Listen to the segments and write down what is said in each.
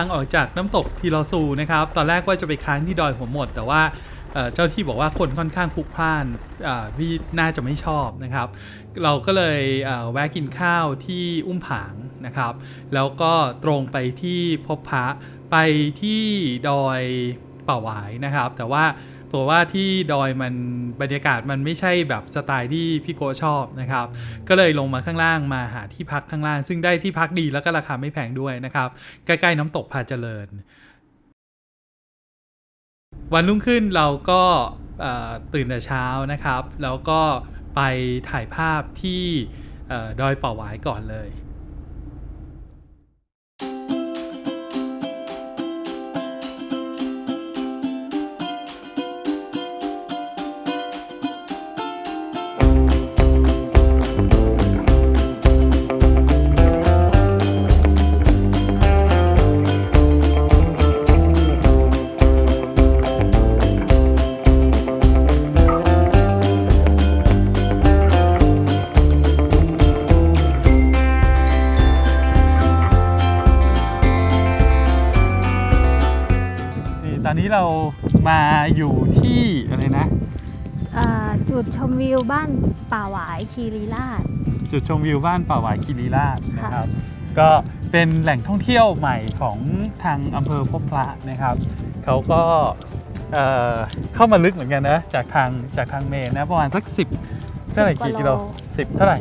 างออกจากน้ำตกทีลอซูนะครับ ตอนแรกว่าจะไปค้างที่ดอยหัวหมด แต่ว่าเจ้าที่บอกว่าคนค่อนข้างพลุกพล่านพี่น่าจะไม่ชอบนะครับ เราก็เลยแวะกินข้าวที่อุ้มผางนะครับ แล้วก็ตรงไปที่พบพระไปที่ดอยป่าหวายนะครับ แต่ว่า ตัวว่าที่ดอยมันบรรยากาศมันไม่ใช่แบบสไตล์ที่พี่โกชอบนะครับ ก็เลยลงมาข้างล่างมาหาที่พักข้างล่าง ซึ่งได้ที่พักดีแล้วก็ราคาไม่แพงด้วยนะครับ ใกล้ๆน้ำตกพาเจริญ วันรุ่งขึ้นเราก็ตื่นแต่เช้านะครับ แล้วก็ไปถ่ายภาพที่ดอยป่าหวายก่อนเลย มาอยู่ที่อะไรนะ เอ่อจุดชมวิวบ้านป่าหวายคีรีราช จุดชมวิวบ้านป่าหวายคีรีราชนะครับ ก็เป็นแหล่งท่องเที่ยวใหม่ของทางอำเภอพบพระนะครับ เขาก็เอ่อเข้ามาลึกเหมือนกันนะจากทางจากทางเมนนะประมาณสักสิบเท่าไหร่10กว่ากี่กิโลโลสิบเท่าไหร่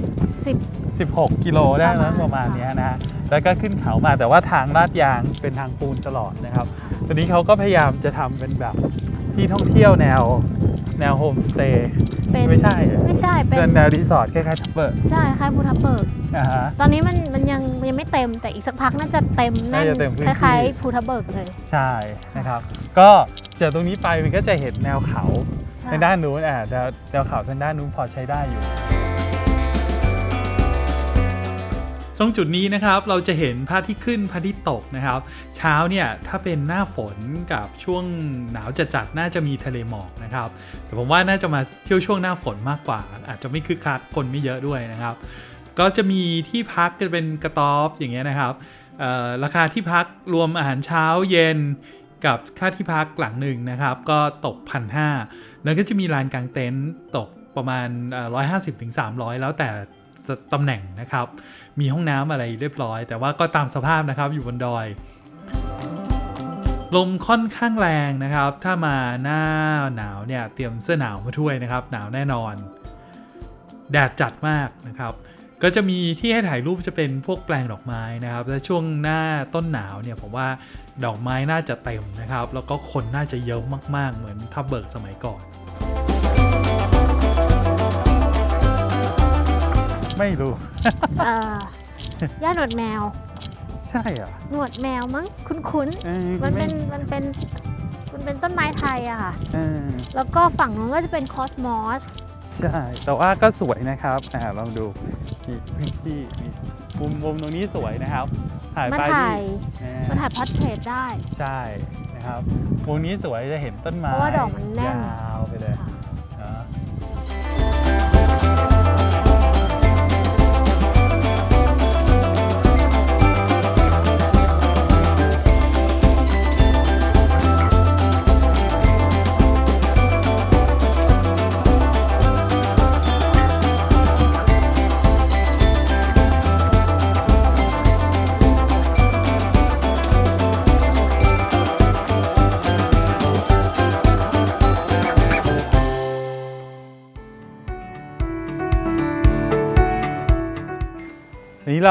10 16 กิโลได้ประมานะณประมาณเนี้ยนะ แล้วก็ขึ้นเขามาแต่ว่าทางลาดยางเป็นทางปูนตลอดนะครับ ตอนนี้เขาก็พยายามจะทำเป็นแบบที่ท่องเที่ยวแนวแนวโฮมสเตย์เป็นไม่ใช่อะไม่ใช่เป็เป็นนแนวรีสอร์ทคล้ายๆทับเบิร์กใช่คล้ายภูทับเบิก อ่าฮะ ตอนนี้มันมันยังยังไม่เต็มแต่อีกสักพักน่าจะเต็มแน่นน่าจะเต็มพื้นคที่ ล้ายๆภูทับเบิกเลยใช่นะครับ ก็จากตรงนี้ไปมันก็จะเห็นแนวเขาใช่ ทางด้านนู้นอะแนวแนวเขาทางด้านนู้นพอใช้ได้อยู่ ตรงจุดนี้นะครับเราจะเห็นพระอาที่ขึ้นพระอาที่ตกนะครับ เช้าเนี่ยถ้าเป็นหน้าฝนกับช่วงหนาวจัดๆน่าจะมีทะเลหมอกนะครับ แต่ผมว่าน่าจะมาเที่ยวช่วงหน้าฝนมากกว่า อาจจะไม่คึกคักคนไม่เยอะด้วยนะครับ ก็จะมีที่พักจะเป็นกระต๊อบอย่างเงี้ยนะครับราคาที่พักรวมอาหารเช้าเย็นกับค่าที่พักหลังหนึ่งนะครับ ก็ตกพันห้าแล้วก็จะมีลานกลางเต็นท์ตกประมาณร้อยห้าสิบถึงสามร้อยแล้วแต่ ตำแหน่งนะครับ มีห้องน้ำอะไรเรียบร้อย แต่ว่าก็ตามสภาพนะครับอยู่บนดอย ลมค่อนข้างแรงนะครับ ถ้ามาหน้าหนาวเนี่ยเตรียมเสื้อหนาวมาด้วยนะครับ หนาวแน่นอน แดดจัดมากนะครับก็จะมีที่ให้ถ่ายรูปจะเป็นพวกแปลงดอกไม้นะครับ และช่วงหน้าต้นหนาวเนี่ยผมว่าดอกไม้น่าจะเต็มนะครับ แล้วก็คนน่าจะเยอะมากๆ เหมือนทับเบิกสมัยก่อน ไม่รู้ เอ่อย่าหนวดแมว ใช่เหรอหนวดแมวมั้งคุ้นเอ้ยๆมันเป็นมันเป็นมันเป็นต้นไม้ไทยอะค่ะ เออแล้วก็ฝั่งนู้นก็จะเป็นคอสมอสใช่ แต่ว่าก็สวยนะครับ อ่าลองดูนี่พื้นที่นี่มุมมุมตรงนี้สวยนะครับ ถ่ายมาไปถ่ายนี่มาถ่ายพอร์เทรตได้ ใช่นะครับมุมนี้สวยจะเห็นต้นไม้เพราะว่าดอกมันแน่น ยาวไปเลย ค่ะเนอะ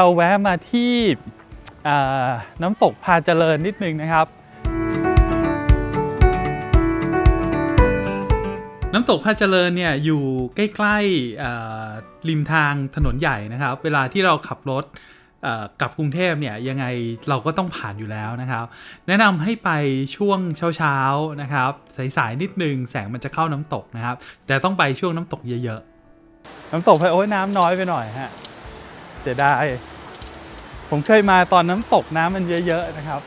เราแวะมาที่น้ำตกพาเจริญนิดนึงนะครับ น้ำตกพาเจริญเนี่ยอยู่ใกล้ๆริมทางถนนใหญ่นะครับ เวลาที่เราขับรถกลับกรุงเทพเนี่ยยังไงเราก็ต้องผ่านอยู่แล้วนะครับ แนะนำให้ไปช่วงเช้าๆนะครับสายๆนิดนึงแสงมันจะเข้าน้ำตกนะครับ แต่ต้องไปช่วงน้ำตกเยอะๆ น้ำตกไปโอ้ยน้ำน้อยไปหน่อยฮะ เสียดาย ผมเคยมาตอนน้ำตกน้ำมันเยอะ ๆ นะครับ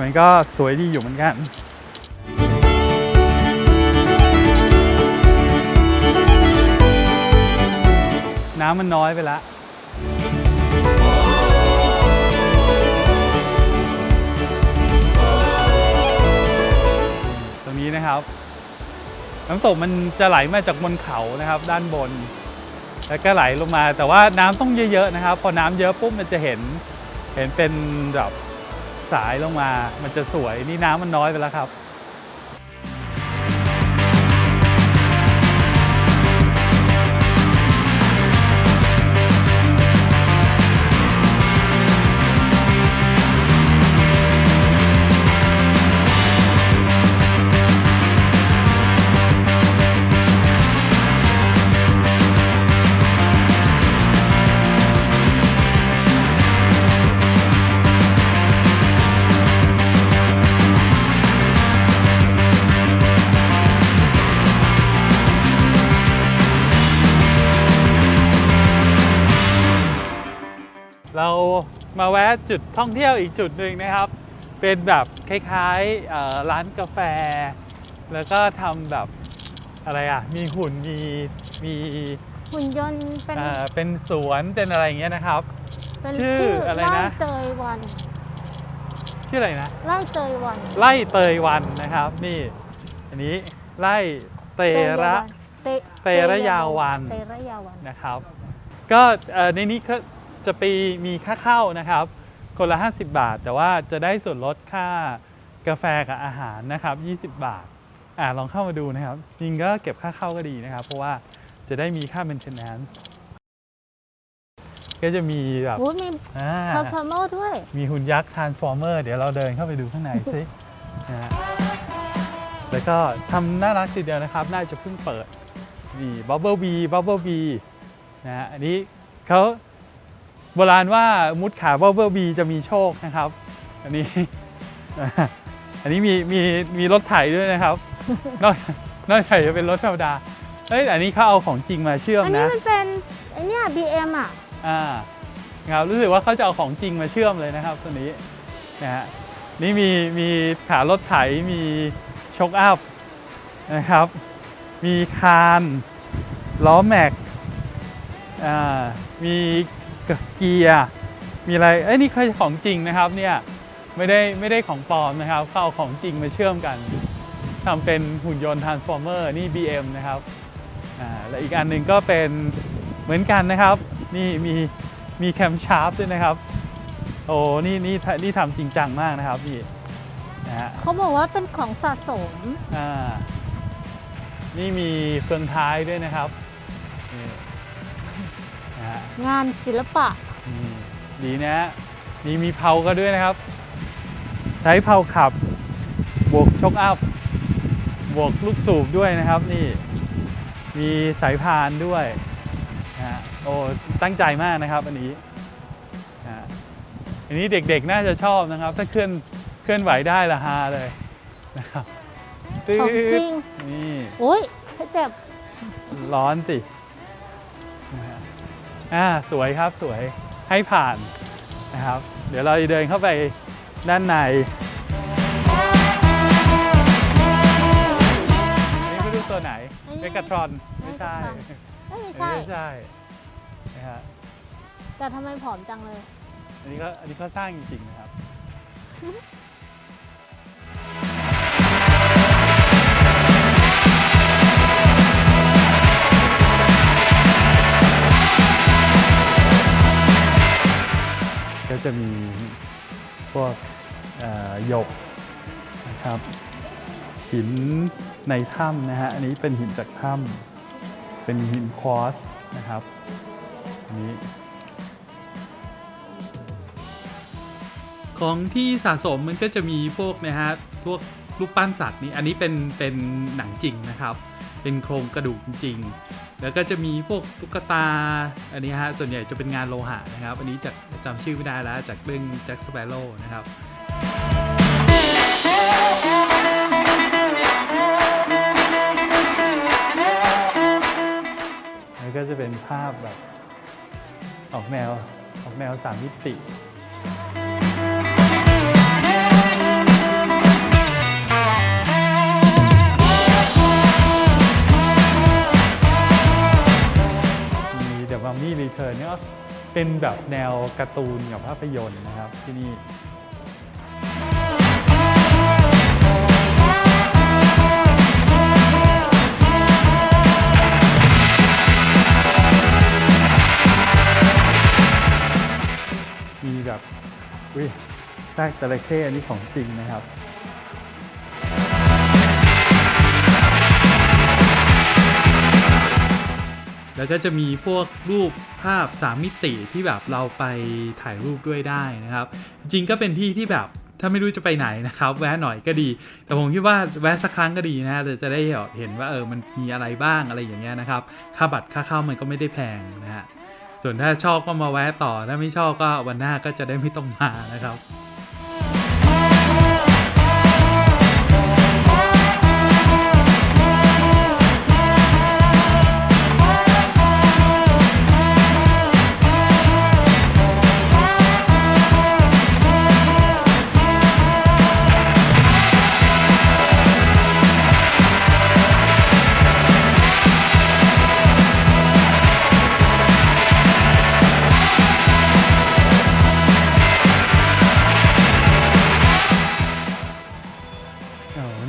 มันก็สวยดีอยู่เหมือนกันน้ำมันน้อยไปละ ตรงนี้นะครับ น้ำตกมันจะไหลมาจากบนเขานะครับ ด้านบน แล้วก็ไหลลงมาแต่ว่าน้ำต้องเยอะๆนะครับ พอน้ำเยอะปุ๊บมันจะเห็นเห็นเป็นแบบสายลงมา มันจะสวยนี่น้ำมันน้อยไปแล้วครับ จุดท่องเที่ยวอีกจุดหนึ่งนะครับ เป็นแบบคล้ายๆเอ่อร้านกาแฟ แล้วก็ทำแบบอะไรอะ มีหุ่นมีมีหุ่นยนต์เป็นเอ่อเป็นสวนเป็นอะไรอย่างเงี้ยนะครับ เป็นชื่อชื่ออะไรไล่นะเตยวัน ชื่ออะไรนะ ไล่เตยวันไล่เตยวันนะครับ นี่ อันนี้ไล่เตระเตเตระยาวันเตระยาวันนะครับ ก็เอ่อในนี้ก็จะไปมีค่าเข้านะครับ คนละ 50 บาท แต่ว่าจะได้ส่วนลดค่ากาแฟกับอาหารนะครับ 20 บาทอ่าลองเข้ามาดูนะครับ จริงก็เก็บค่าเข้าก็ดีนะครับ เพราะว่าจะได้มีค่า maintenance ก็จะมีแบบโอ้ยมีอ่าทาร์ฟอร์เมอร์ด้วย มีหุ่นยักษ์ transformer เดี๋ยวเราเดินเข้าไปดูข้างในซินะฮะแล้วก็ทำน่ารักทีเดียวนะครับ น่าจะเพิ่งเปิดนี่ Bubble Bee Bubble Bee นะฮะอันนี้เขา โบราณว่ามุดขา Bubble Bee จะมีโชคนะครับ อันนี้ อันนี้มีมีมีรถไถด้วยนะครับ นอกนอกจากจะเป็นรถธรรมดาเฮ้ยอันนี้เขาเอาของจริงมาเชื่อมอันนี้นะมันเป็นไอเนี้ย BM อะ อ่าครับรู้สึกว่าเขาจะเอาของจริงมาเชื่อมเลยนะครับ ตัวนี้นะฮะนี่มีมีขารถไถมีช็อคอัพนะครับ มีคานล้อแม็กอ่ามี เกียร์มีอะไรเอ้ยนี่คือของจริงนะครับเนี่ยไม่ได้ไม่ได้ของปลอมนะครับเขาเอาของจริงมาเชื่อมกันทำเป็นหุ่นยนต์ทรานส์ฟอร์เมอร์นี่ BM นะครับอ่าและอีกอันหนึ่งก็เป็นเหมือนกันนะครับ นี่มีมีแคมชาร์ปด้วยนะครับ โอ้นี่นี่นี่ทำจริงจังมากนะครับพี่นะฮะเขาบอกว่าเป็นของสะสม อ่านี่มีเฟืองท้ายด้วยนะครับนี่นะฮะ งานศิลปะ อืมดีนะฮะนี่มีเพาก็ด้วยนะครับ ใช้เพาขับบวกชกอัพ บวกลูกสูบด้วยนะครับนี่ มีสายพานด้วยนะฮะโอ้ตั้งใจมากนะครับอันนี้นะฮะอันนี้เด็กๆน่าจะชอบนะครับ ถ้าเคลื่อนเคลื่อนไหวได้ละฮาเลยนะครับตึ๊ของจริง นี่ โอ้ยเจ็บ ร้อนสินะฮะ อ่าสวยครับสวยให้ผ่านนะครับ เดี๋ยวเราจะเดินเข้าไปด้านในนี่ไม่รู้ตัวไหนอันนี้เมกาทรอนไม่ใช่เอ้ยไม่ใช่ไม่ใช่นะฮะแต่ทำไมผอมจังเลย อันนี้ก็อันนี้ก็สร้างจริงๆนะครับ ก็จะมีพวกหยกนะครับหินในถ้ำนะฮะอันนี้เป็นหินจากถ้ำเป็นหินควอสนะครับอันนี้ของที่สะสมมันก็จะมีพวกนะฮะพวกรูปปั้นสัตว์นี่อันนี้เป็นเป็นหนังจริงนะครับ เป็นโครงกระดูกจริง แล้วก็จะมีพวกตุ๊กตา อันนี้ฮะ ส่วนใหญ่จะเป็นงานโลหะนะครับ อันนี้จากจำชื่อไม่ได้แล้ว จากเรื่องแจ็คสเปโร่นะครับแล้วก็จะเป็นภาพแบบออกแนวออกแนวสามมิติ นี่ยเป็นแบบแนวการ์ตูนกับภาพยนตร์นะครับที่นี่มีแบบวิแยซกจระเข้อันนี้ของจริงนะครับ แล้วก็จะมีพวกรูปภาพ 3 มิติที่แบบเราไปถ่ายรูปด้วยได้นะครับ จริงๆก็เป็นที่ที่แบบถ้าไม่รู้จะไปไหนนะครับ แวะหน่อยก็ดี แต่ผมคิดว่าแวะสักครั้งก็ดีนะเราจะได้เห็นว่าเออมันมีอะไรบ้างอะไรอย่างเงี้ยนะครับ ค่าบัตรค่าเข้ามันก็ไม่ได้แพงนะฮะส่วนถ้าชอบก็มาแวะต่อถ้าไม่ชอบก็วันหน้าก็จะได้ไม่ต้องมานะครับ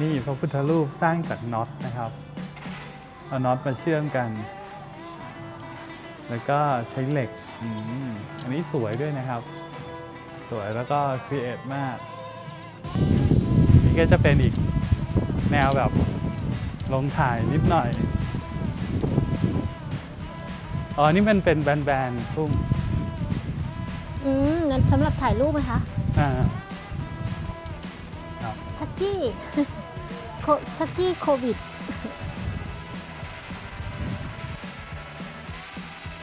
นี่พระพุทธรูปสร้างจากน็อตนะครับ เอาน็อตมาเชื่อมกัน แล้วก็ใช้เหล็กอืมอันนี้สวยด้วยนะครับ สวยแล้วก็ครีเอทมาก นี่ก็จะเป็นอีกแนวแบบลงถ่ายนิดหน่อย อ๋อ นี่มันเป็นแบนๆพุ่มอืมงั้นสำหรับถ่ายรูปไหมคะ อ่าชักกี้โค ชักกี้โควิด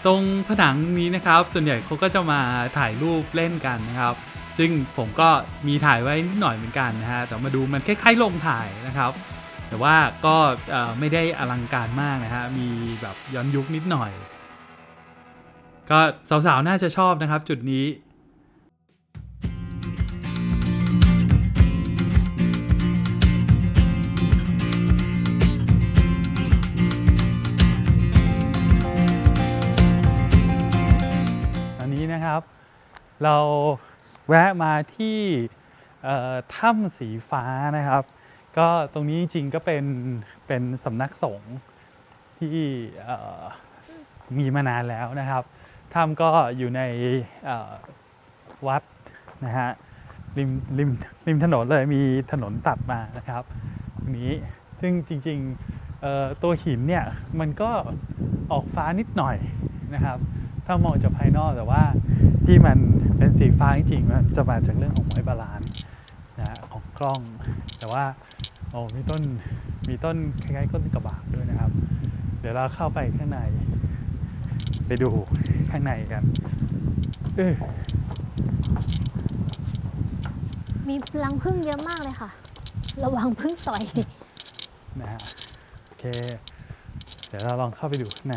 ตรงผนังนี้นะครับ ส่วนใหญ่เขาก็จะมาถ่ายรูปเล่นกันนะครับ ซึ่งผมก็มีถ่ายไว้นิดหน่อยเหมือนกันนะฮะ แต่มาดูมันคล้ายๆลงถ่ายนะครับ แต่ว่าก็ไม่ได้อลังการมากนะฮะ มีแบบย้อนยุคนิดหน่อย ก็สาวๆ น่าจะชอบนะครับจุดนี้ เราแวะมาที่ถ้ำสีฟ้านะครับ ก็ตรงนี้จริงก็เป็นเป็นสำนักสงฆ์ที่มีมานานแล้วนะครับถ้ำก็อยู่ในวัดนะฮะริมริมริมถนนเลยมีถนนตัดมานะครับตรงนี้ซึ่งจริงๆตัวหินเนี่ยมันก็ออกฟ้านิดหน่อยนะครับ ถ้ามองจากภายนอกแต่ว่าที่มัน เป็นสีฟ้าจริงๆมันจะมาจากเรื่องของไว้บาลานซ์นะฮะของกล้อง แต่ว่าโอ้มีต้นมีต้นคล้ายๆต้นกระบากด้วยนะครับ เดี๋ยวเราเข้าไปข้างใน ไปดูข้างในกันเออมีรังผึ้งเยอะมากเลยค่ะ ระวังผึ้งต่อยนะฮะโอเค เดี๋ยวเราลองเข้าไปดูข้างใน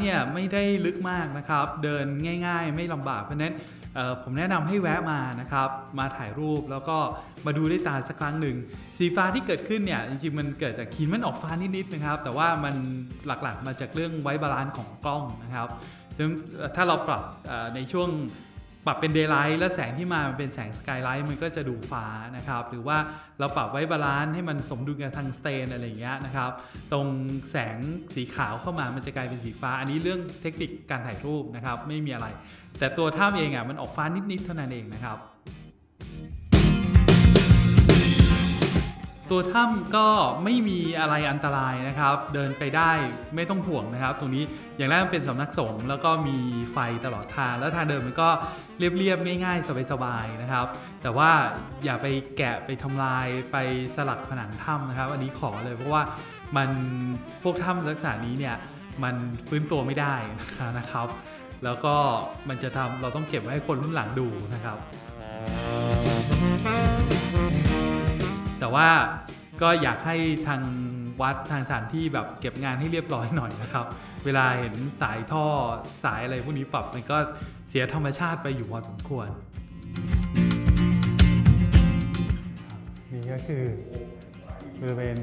เนี่ยไม่ได้ลึกมากนะครับ เดินง่ายๆ ไม่ลำบากเพราะนั้นผมแนะนำให้แวะมานะครับ มาถ่ายรูปแล้วก็มาดูด้วยตาสักครั้งหนึ่ง สีฟ้าที่เกิดขึ้นเนี่ยจริงๆมันเกิดจากหินมันออกฟ้านิดๆนะครับ แต่ว่ามันหลักๆมาจากเรื่องไว้บาลานซ์ของกล้องนะครับถ้าเราปรับในช่วง ปรับเป็นเดย์ไลท์แล้วแสงที่มามันเป็นแสงสกายไลท์มันก็จะดูฟ้านะครับ หรือว่าเราปรับไว้บาลานซ์ให้มันสมดุลกับทางสเตนอะไรอย่างเงี้ยนะครับ ตรงแสงสีขาวเข้ามามันจะกลายเป็นสีฟ้า อันนี้เรื่องเทคนิคการถ่ายรูปนะครับ ไม่มีอะไร แต่ตัวถ้ำเองอะมันออกฟ้านิดๆเท่านั้นเองนะครับ ตัวถ้ำก็ไม่มีอะไรอันตรายนะครับ เดินไปได้ไม่ต้องห่วงนะครับ ตรงนี้อย่างแรกมันเป็นสำนักสงฆ์แล้วก็มีไฟตลอดทาง แล้วทางเดินมันก็เรียบๆง่าย ๆ สบายๆนะครับ แต่ว่าอย่าไปแกะไปทำลายไปสลักผนังถ้ำนะครับ อันนี้ขอเลยเพราะว่ามันพวกถ้ำลักษณะนี้เนี่ยมันฟื้นตัวไม่ได้นะครับ แล้วก็มันจะทำเราต้องเก็บไว้ให้คนรุ่นหลังดูนะครับ แต่ว่าก็อยากให้ทางวัดทางสถานที่แบบเก็บงานให้เรียบร้อยหน่อยนะครับ เวลาเห็นสายท่อสายอะไรพวกนี้ปรับมันก็เสียธรรมชาติไปอยู่พอสมควร นี่ก็คือบริเวณ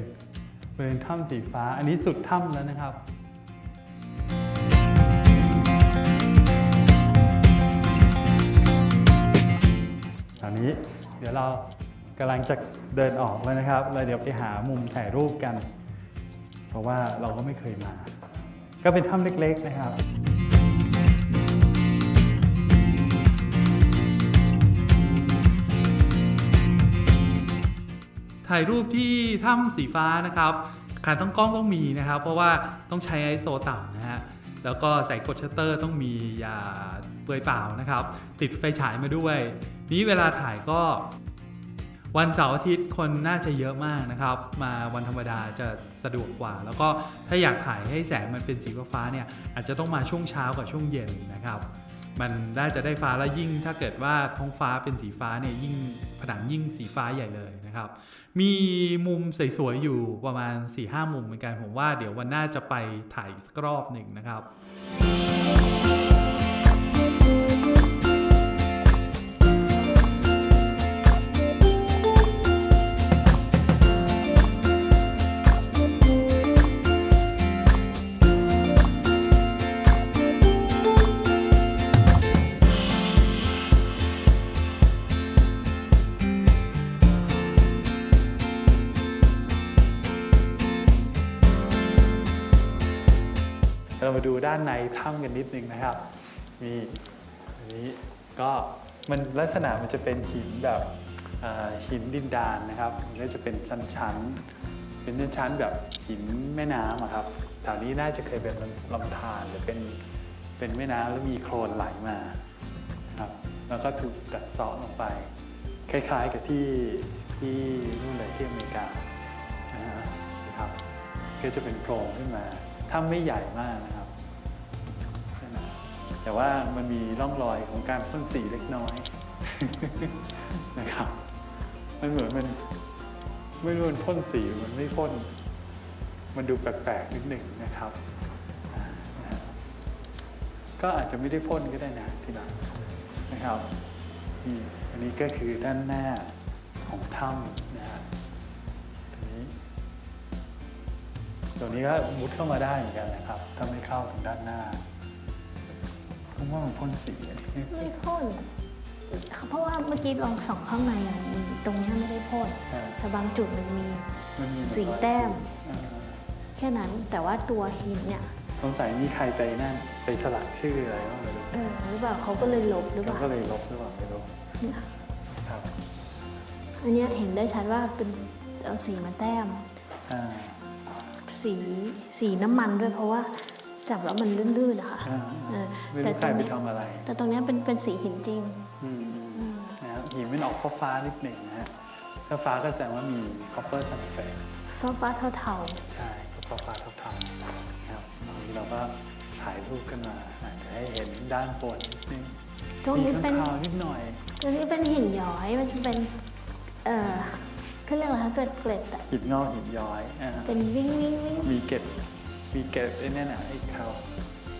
บริเวณถ้ำสีฟ้า อันนี้สุดถ้ำแล้วนะครับตอนนี้เดี๋ยวเรา กำลังจะเดินออกแล้วนะครับแล้วเดี๋ยวไปหามุมถ่ายรูปกัน เพราะว่าเราก็ไม่เคยมา ก็เป็นถ้ำเล็ก ๆนะครับถ่ายรูปที่ถ้ำสีฟ้านะครับขาตั้งกล้องต้องมีนะครับ เพราะว่าต้องใช้ ISO ต่ำนะฮะแล้วก็ใส่กดชัตเตอร์ต้องมีอย่าเปลือยเปล่านะครับ ติดไฟฉายมาด้วย นี้เวลาถ่ายก็ วันเสาร์อาทิตย์คนน่าจะเยอะมากนะครับ มาวันธรรมดาจะสะดวกกว่า แล้วก็ถ้าอยากถ่ายให้แสงมันเป็นสีฟ้าเนี่ยอาจจะต้องมาช่วงเช้ากับช่วงเย็นนะครับ มันน่าจะได้ฟ้าแล้วยิ่งถ้าเกิดว่าท้องฟ้าเป็นสีฟ้าเนี่ยยิ่งผนังยิ่งสีฟ้าใหญ่เลยนะครับ มีมุมสวยๆอยู่ประมาณ4-5มุมเหมือนกันผมว่าเดี๋ยววันหน้าจะไปถ่ายสักรอบหนึ่งนะครับำกันนิดนึงนะครับ มีอันนี้ก็มันลักษณะมันจะเป็นหินแบบหินดินดานนะครับมันก็จะเป็นชั้นๆ เป็นชั้นๆแบบหินแม่น้ำอะครับแถวนี้น่าจะเคยเป็นลำธารหรือเป็นเป็นแม่น้ำแล้วมีโคลนไหลมาครับแล้วก็ถูกกัดเซาะลงไป คล้ายๆกับที่ที่นู่นเลยที่อเมริกานะครับก็จะเป็นโพรงขึ้นมาถ้ำไม่ใหญ่มากนะครับ แต่ว่ามันมีร่องรอยของการพ่นสีเล็กน้อยนะครับ มันเหมือนมันไม่รู้มันพ่นสีมันไม่พ่น มันดูแปลกๆนิดหนึ่งนะครับ ก็อาจจะไม่ได้พ่นก็ได้นะทีหลังนะครับนี่อันนี้ก็คือด้านหน้าของถ้ำนะฮะตรงนี้ตัวนี้ก็มุดเข้ามาได้เหมือนกันนะครับ ถ้าไม่เข้าถึงด้านหน้า ผมว่ามันพ่นสีอันนี้ไม่พ่นเพราะว่าเมื่อกี้ลองส่องข้างในอะมีตรงเนี้ยไม่ได้พ่นอ่าแต่บางจุดมันมี มันมีสีแต้มอ่าแค่นั้นแต่ว่าตัวหินเนี่ยสงสัยมีใครไปนั่นไปสลักชื่ออะไรบ้างไม่รู้เออหรือเปล่าเขาก็เลยลบหรือเปเขาล่าก็เลยลบหรือเปล่าไม่รู้เนี่ยครับอันเนี้ยเห็นได้ชัดว่าเป็นเอาสีมาแต้ม อ่าสีสีน้ำมันด้วยเพราะว่า จับแล้วมันลื่นๆนะคะอ่าเออไม่แต่รู้ตใครรงไปเนี้ยทำอะไร แต่ตรงเนี้ยเป็นเป็นสีหินจริงอืมอืมนะครับหินมันออกฟ้าๆนิดหนึ่งนะฮะถ้าฟ้าก็แสดงว่ามีคอปเปอร์ซัลเฟตฟ้าฟ้าเทาเทาใช่ก็ฟ้าๆเทาๆนะครับตรงนี้เราก็ถ่ายรูปขึ้นมาอาจจะให้เห็นด้านบนนิดนึงๆตรงนี้มีเป็นข้างคาวนิดหน่อยตรงนี้เป็นหินย้อยมันจะเป็นเอ่อเขาเรียกอะไรคะเกล็ดเกล็ดๆอะหินงอกหินย้อยอ่าเป็นวิ่งวิ่งวิ่งมีเกล็ด มีเกล็ดไอ้นั่นน่ะไอ้คาว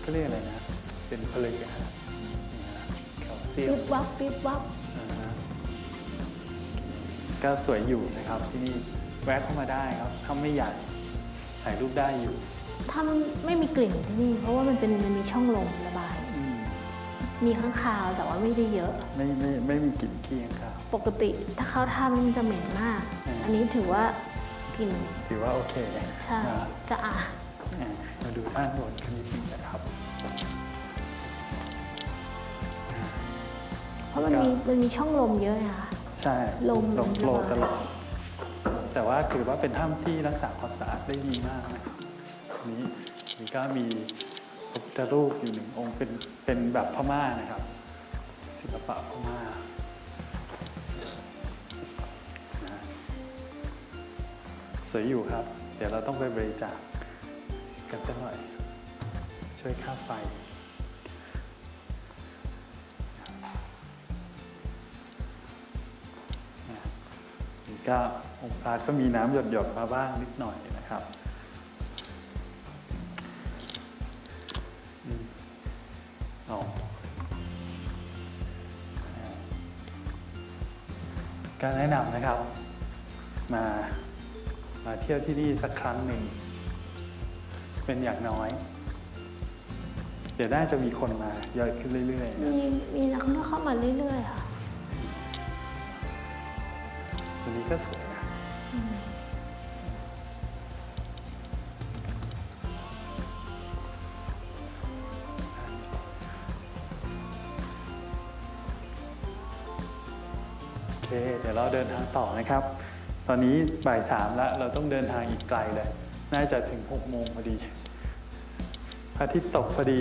ก็เรียกอะไรนะ เป็นผลึกอะฮะนี่ฮะแคลเซียปิ๊มบวับปิ๊บวับอ่าฮะก็สวยอยู่นะครับที่นี่แวะเข้ามาได้ครับถ้าไม่ใหญ่ถ่ายรูปได้อยู่ถ้ามันไม่มีกลิ่นที่นี่ เพราะว่ามันเป็นมันมีช่องลมระบาย อืมมีข้างคาวแต่ว่าไม่ได้เยอะ ไม่ไม่ไม่มีกลิ่นขี้ข้างคาว ปกติถ้าเข้าถ้ำมันจะเหม็นมาก อืม อันนี้ถือว่ากลิ่นถือว่าโอเคใช่นะก็อะอ่ามา ดูด้านบนกันนิดนึงนะครับ เพราะมันมีมันมีช่องลมเยอะไงคะใช่ลมลมโฟลว์ระบายตลอด แต่ว่าถือว่าเป็นถ้ำที่รักษาความสะอาดได้ดีมากนะนี้นี่ก็มีพระพุทธรูปอยู่หนึ่งองค์เป็นเป็นแบบพม่านะครับ ศิลปะพม่านะสวยอยู่ครับ เดี๋ยวเราต้องไปบริจาค กันสักหน่อย ช่วยค่าไฟนี่ก็องค์พระก็มีน้ำหยดๆมาบ้างนิดหน่อยนะครับอืมอ๋อก็แนะนำนะครับ มา มาเที่ยวที่นี่สักครั้งหนึ่ง เป็นอย่างน้อย เดี๋ยวน่าจะมีคนมาเยอะขึ้นเรื่อยๆนะมีมีนักท่องเที่ยวเข้ามาเรื่อยๆค่ะ วันนี้ก็สวยนะโอเค เดี๋ยวเราเดินทางต่อนะครับ ตอนนี้บ่ายสามแล้วเราต้องเดินทางอีกไกลเลย น่าจะถึงหกโมงพอดีพระอาทิตย์ตกพอดี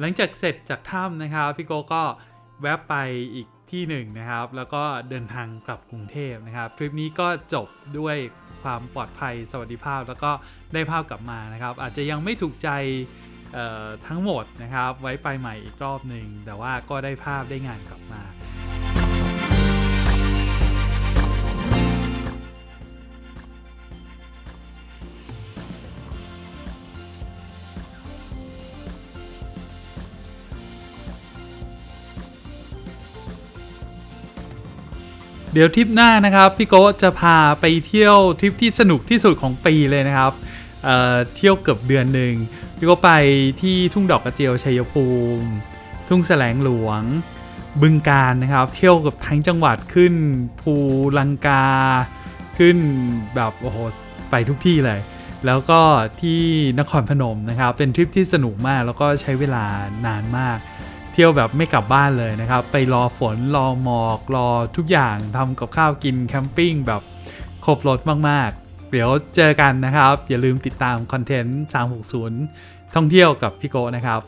หลังจากเสร็จจากถ้ำนะครับพี่โกก็แวะไปอีกที่หนึ่งนะครับ แล้วก็เดินทางกลับกรุงเทพนะครับ ทริปนี้ก็จบด้วยความปลอดภัยสวัสดิภาพ แล้วก็ได้ภาพกลับมานะครับ อาจจะยังไม่ถูกใจทั้งหมดนะครับ ไว้ไปใหม่อีกรอบหนึ่งแต่ว่าก็ได้ภาพได้งานกลับมา เดี๋ยวทริปหน้านะครับพี่โก้จะพาไปเที่ยวทริปที่สนุกที่สุดของปีเลยนะครับเเที่ยวเกือบเดือนหนึ่งพี่โก้ไปที่ทุ่งดอกกระเจียวชัยภูมิ ทุ่งแสลงหลวง บึงการนะครับ เที่ยวกับทั้งจังหวัดขึ้นภูลังกา ขึ้นแบบโอ้โหไปทุกที่เลย แล้วก็ที่นครพนมนะครับ เป็นทริปที่สนุกมากแล้วก็ใช้เวลานานมาก เที่ยวแบบไม่กลับบ้านเลยนะครับ ไปรอฝนรอหมอกรอทุกอย่างทำกับข้าวกินแคมปิ้งแบบครบรถมากๆ เดี๋ยวเจอกันนะครับ อย่าลืมติดตามคอนเทนต์ 360 ท่องเที่ยวกับพี่โกนะครับ